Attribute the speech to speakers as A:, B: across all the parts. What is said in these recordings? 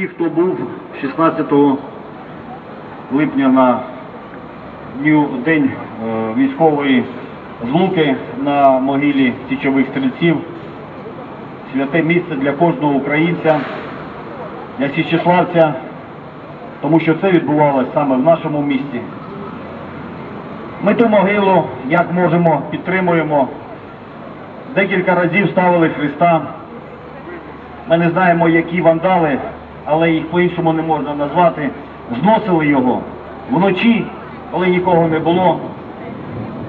A: ті, хто був 16 липня на день е, військової злуки на могилі січових стрільців. Святе місце для кожного українця, для січеславця, тому що це відбувалося саме в нашому місті. Ми ту могилу, як можемо, підтримуємо. Декілька разів ставили Христа. Ми не знаємо, які вандали, але їх по-іншому не можна назвати. Зносили його вночі, коли нікого не було,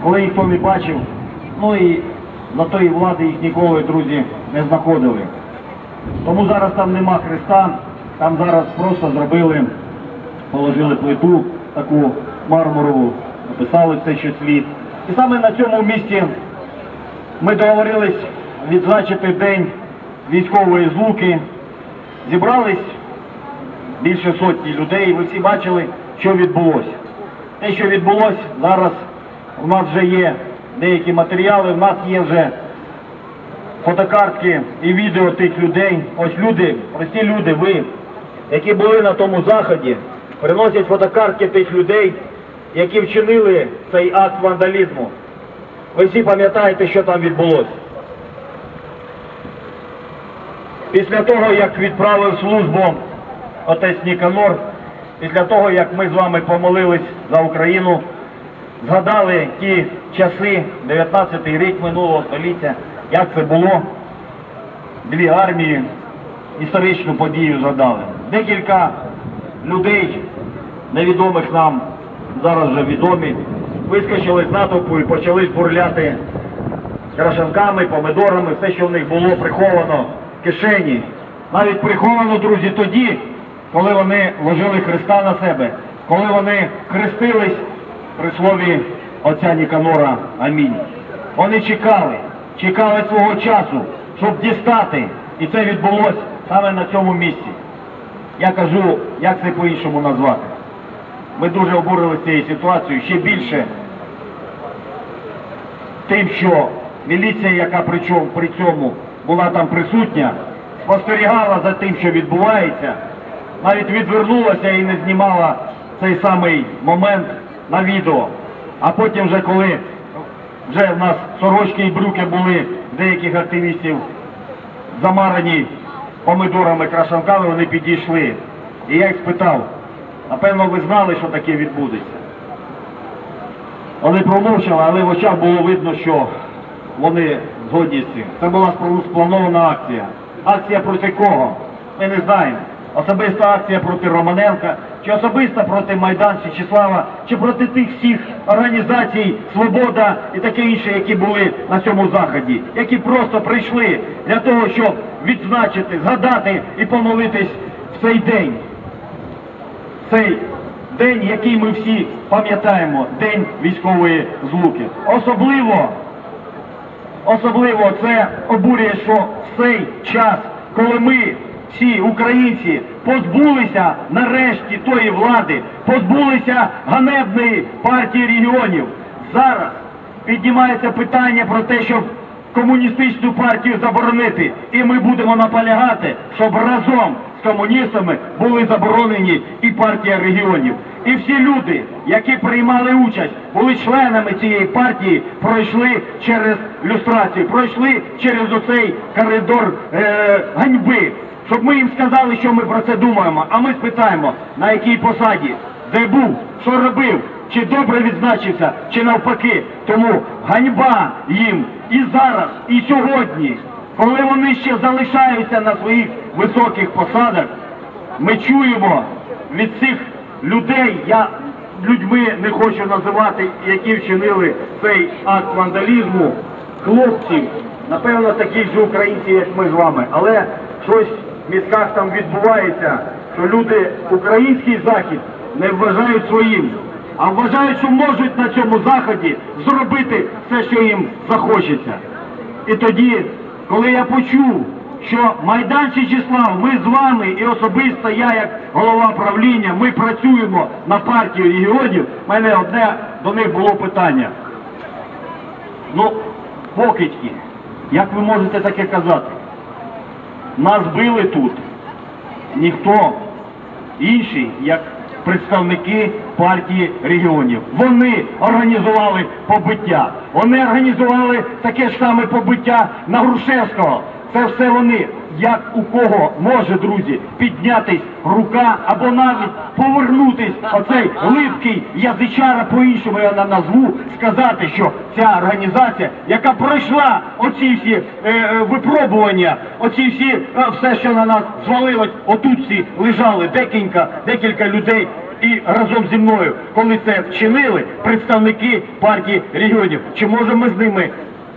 A: коли ніхто не бачив. Ну і за тої влади їх ніколи, друзі, не знаходили. Тому зараз там нема Христа, там зараз просто зробили, положили плиту таку мармурову, написали все, що слід. І саме на цьому місці ми договорились відзначити день військової злуки. Зібрались більше сотні людей. І Ви всі бачили, що відбулося. Те, що відбулося, зараз у нас вже є деякі матеріали, у нас є вже фотокартки і відео тих людей. Ось люди, прості люди, ви, які були на тому заході, приносять фотокартки тих людей, які вчинили цей акт вандалізму. Ви всі пам'ятаєте, що там відбулося. Після того, як відправив службу отець Ніканор, після того, як ми з вами помолились за Україну, згадали ті часи, 19-й рік минулого століття, як це було, дві армії, історичну подію згадали. Декілька людей, невідомих нам, зараз вже відомі, вискочили з натовпу і почали бурляти крашанками, помидорами, все, що в них було приховано в кишені. Навіть приховано, друзі, тоді, коли вони ложили Христа на себе, коли вони хрестились при слові отця Ніканора Амінь. Вони чекали, чекали свого часу, щоб дістати. І це відбулося саме на цьому місці. Я кажу, як це по-іншому назвати. Ми дуже обурилися цією ситуацією, ще більше тим, що міліція, яка при чому, при цьому була там присутня, спостерігала за тим, що відбувається, навіть відвернулася і не знімала цей самий момент на відео. А потім вже коли вже в нас сорочки і брюки були деяких активістів замарані помидорами, крашанками, вони підійшли. І я їх спитав, напевно, ви знали, що таке відбудеться. Вони промовчали, але в очах було видно, що вони згодні з цим. Це була спланована акція. Акція проти кого? Ми не знаємо. Особиста акція проти Романенка, чи особиста проти Майдан Січеслава, чи проти тих всіх організацій Свобода і таке інше, які були на цьому заході, які просто прийшли для того, щоб відзначити, згадати і помолитись в цей день цей день, який ми всі пам'ятаємо, день військової злуки. Особливо, особливо це обурює, що в цей час, коли ми всі українці позбулися нарешті тої влади, позбулися ганебної партії регіонів, зараз піднімається питання про те, щоб комуністичну партію заборонити. І ми будемо наполягати, щоб разом комуністами були заборонені і партія регіонів. І всі люди, які приймали участь, були членами цієї партії, пройшли через люстрацію, пройшли через оцей коридор е, ганьби. Щоб ми їм сказали, що ми про це думаємо. А ми спитаємо, на якій посаді, де був, що робив, чи добре відзначився, чи навпаки. Тому ганьба їм і зараз, і сьогодні, коли вони ще залишаються на своїх високих посадах, ми чуємо від цих людей, я людьми не хочу називати, які вчинили цей акт вандалізму, хлопців, напевно, таких же українців, як ми з вами, але щось в мізках там відбувається, що люди український захід не вважають своїм, а вважають, що можуть на цьому заході зробити все, що їм захочеться. І тоді, коли я почув, що Майдан Січеслав, ми з вами і особисто я, як голова правління, ми працюємо на партію регіонів, в мене одне до них було питання. Ну, покидьки, як ви можете таке казати? Нас били тут, ніхто інші, як представники партії регіонів. Вони організували побиття. Вони організували таке ж саме побиття на Грушевського. Це все вони. Як у кого може, друзі, піднятись рука або навіть повернутись оцей липкий язичара, по-іншому я на- назву, сказати, що ця організація, яка пройшла оці всі е, е, випробування, оці всі е, все, що на нас звалилось, отут всі лежали декілька, декілька людей. І разом зі мною, коли це вчинили представники партії регіонів, чи можемо ми з ними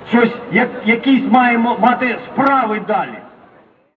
A: щось, як, якісь маємо мати справи далі?